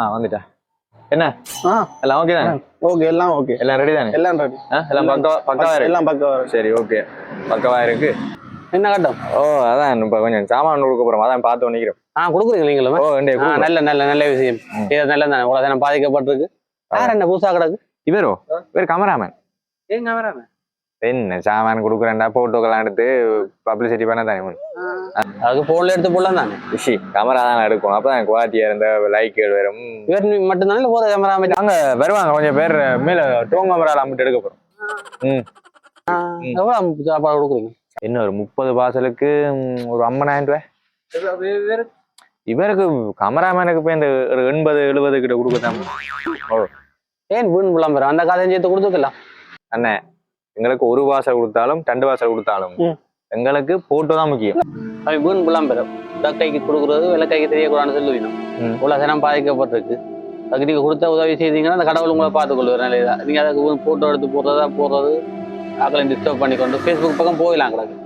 ஆ வந்துட்டா என்ன? எல்லாம் ஓகே தானே? ஓகே எல்லாம் ஓகே எல்லாம் ரெடி தானே? எல்லாம் ரெடி எல்லாம் பக்கவா பக்கவா இருக்கு? எல்லாம் பக்கம் வரும் சரி ஓகே பக்கவா இருக்கு? என்ன கட்டம்? ஓ அதான் இப்ப கொஞ்சம் சாமான் கொடுக்க போறோம். அதான் பார்த்து நிக்கிறோம் ஆ கொடுக்குறீங்க நீங்களும்? ஓ நல்ல நல்ல நல்ல விஷயம். இது நல்ல தானே. உலக தினம் பாதிக்கப்பட்டிருக்கு. வேற என்ன புதுசா கிடக்கு? இவரோ? இவர் கமராமேன் ஏங்க வராம என்ன சாமான் கொடுக்குறேன்டா போட்டோக்கெல்லாம் எடுத்து பப்ளிசிட்டி பண்ண தானே அதுக்கு போன்ல எடுத்து போடலாம் தானே? விஷி கேமரா தான் எடுக்கும் அப்பதான் குவாலிட்டியா இருந்த லைக் வரும் இவர் மட்டும்தானே போற கேமரா அங்க வருவாங்க கொஞ்சம் பேர் மேல டோங் கேமரால அம்பிட்டு எடுக்க போறோம். ம். எவ்வளவு சாப்பாடு கொடுக்குறீங்க? என்ன ஒரு முப்பது பார்சலுக்கு ம், ஒரு ஐம்பதாயிரம் ரூபாய்? இவருக்கு கமராமேனுக்கு போய் இந்த ஒரு எண்பது எழுபது கிட்ட கொடுக்கத்தான். ஓ. ஏன் வீண் விளம்பரம் அந்த கதையும் சேர்த்து கொடுத்துக்கலாம் அண்ணே எங்களுக்கு ஒரு வாசல் கொடுத்தாலும் ரெண்டு வாசல் கொடுத்தாலும். எங்களுக்கு போட்டோ தான் முக்கியம். அவன் வீண் விளம்பரம் கைக்கு கொடுக்குறது விலக்கைக்கு தெரியக்கூடாதுன்னு சொல்லுவீங்க. உலக தினம் பாதிக்கப்பட்டிருக்கு. அதுக்கு நீங்க கொடுத்த உதவி செய்தீங்கன்னா அந்த கடவுள் உங்களை பார்த்துக்கொள்வார். நல்லதா நீங்க அதுக்கு போட்டோ எடுத்து போடுறதா போடுறது அக்கலை டிஸ்டர்ப் பண்ணி கொண்டு ஃபேஸ்புக் பக்கம் போயிடலாம் கிடக்கு.